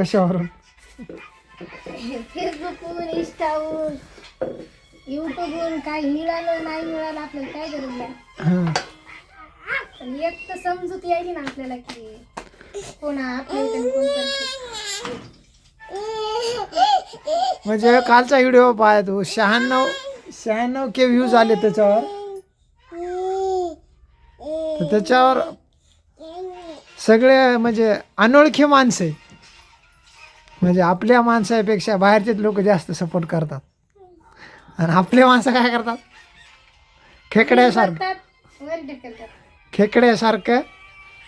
कशावरून? फेसबुकवरून इंस्टावरून युट्यूबवरून काही मिळालं नाही मिळालं आपल्याला काय गरज नाही. हां. पण एक तर समजूत यायची ना आपल्याला की कोण आपल्या इथं कोण करते. म्हणजे कालचा व्हिडिओ पाहाय तू शहाण्णव शहाण्णव के व्ह्यूज आले त्याच्यावर. तर त्याच्यावर सगळे म्हणजे अनोळखी माणसं आहेत म्हणजे आपल्या माणसापेक्षा बाहेरचेच लोक जास्त सपोर्ट करतात. आणि आपले माणसं काय करतात? खेकड्यासारखं. खेकड्यासारखं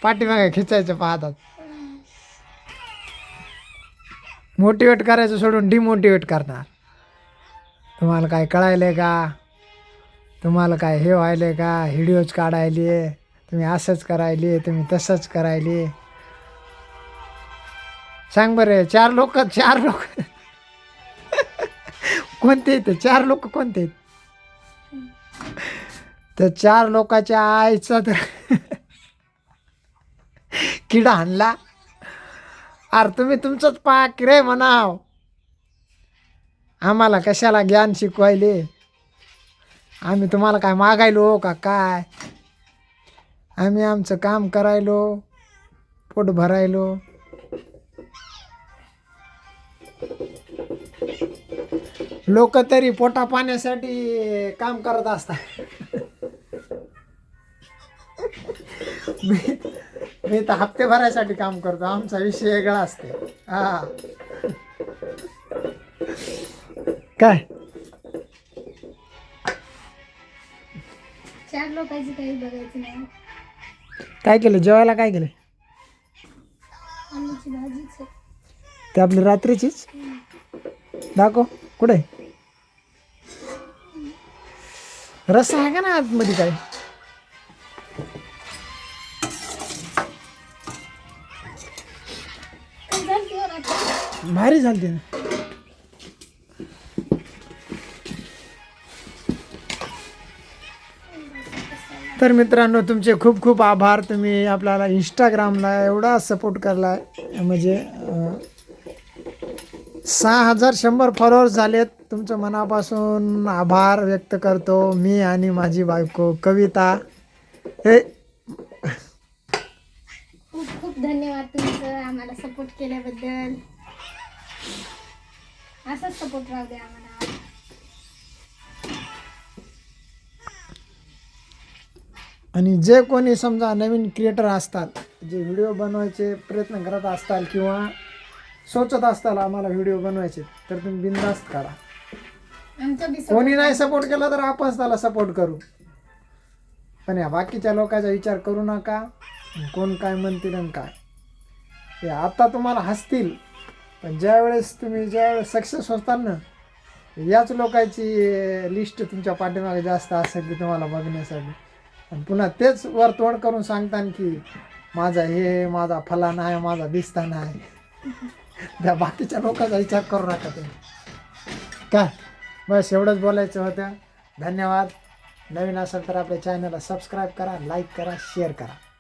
पाठीमागे खिचायचं पाहतात. मोटिवेट करायचं सोडून डिमोटिवेट करणार. तुम्हाला काय कळायलं का? तुम्हाला काय हे व्हायलं का? व्हिडिओज काढायले तुम्ही असंच करायले तुम्ही तसंच करायले. सांग बरं चार लोक चार लोक. कोणते आहेत? चार लोक कोणते आहेत? तर चार लोकाच्या आईचा तर किडा आणला. अरे तुम्ही तुमचंच पाक रे म्हणाव. आम्हाला कशाला ज्ञान शिकवायले? आम्ही तुम्हाला काय मागायलो का काय? आम्ही आमचं काम करायलो पोट भरायलो. लोक तरी पोटा पाण्यासाठी काम करत असतात. मी मी तर हप्ते भरायसाठी काम करतो. आमचा विषय वेगळा असते. हा. काय? चार लोकांची काही बघायचं नाही. काय केलं? जेवायला काय केलं. ते आपली रात्रीचीच. दाखव कुठे? रस्सा आहे का ना आतमध्ये काय? भारी झाली भारी झालते ना. तर मित्रांनो तुमचे खूप खूप आभार. तुम्ही आपल्याला इंस्टाग्रामला एवढा सपोर्ट करला म्हणजे सहा हजार शंभर फॉलोअर्स झालेत. तुमचं मनापासून आभार व्यक्त करतो. मी आणि माझी बायको कविता. हे. खूप खूप धन्यवाद तुमचं आम्हाला सपोर्ट केल्याबद्दल. असंच सपोर्ट राहू द्या आम्हाला. आणि जे कोणी समजा नवीन क्रिएटर असतात जे व्हिडिओ बनवायचे प्रयत्न करत असताल किंवा सोचत असताल आम्हाला व्हिडिओ बनवायचे तर तुम्ही बिंदास्त करा. आमचं बी कोणी नाही सपोर्ट केला तर आपण त्याला सपोर्ट करू. पण या बाकीच्या लोकांचा विचार करू नका. कोण काय म्हणतील आणि काय. हे आता तुम्हाला हसतील पण ज्यावेळेस तुम्ही ज्यावेळेस सक्सेस होताल ना याच लोकांची लिस्ट तुमच्या पाठीमागे जास्त असेल की तुम्हाला बघण्यासाठी. आणि पुन्हा तेच वर तोंड करून सांगतान की माझा हे माझा फलाना आहे माझा दिसताना आहे. त्या बाकीच्या लोकांचा विचार करू नका तुम्ही. काय? बस एवढंच बोलायचं होतं. धन्यवाद. नवीन असेल तर आपल्या चॅनलला सबस्क्राईब करा लाईक करा शेअर करा.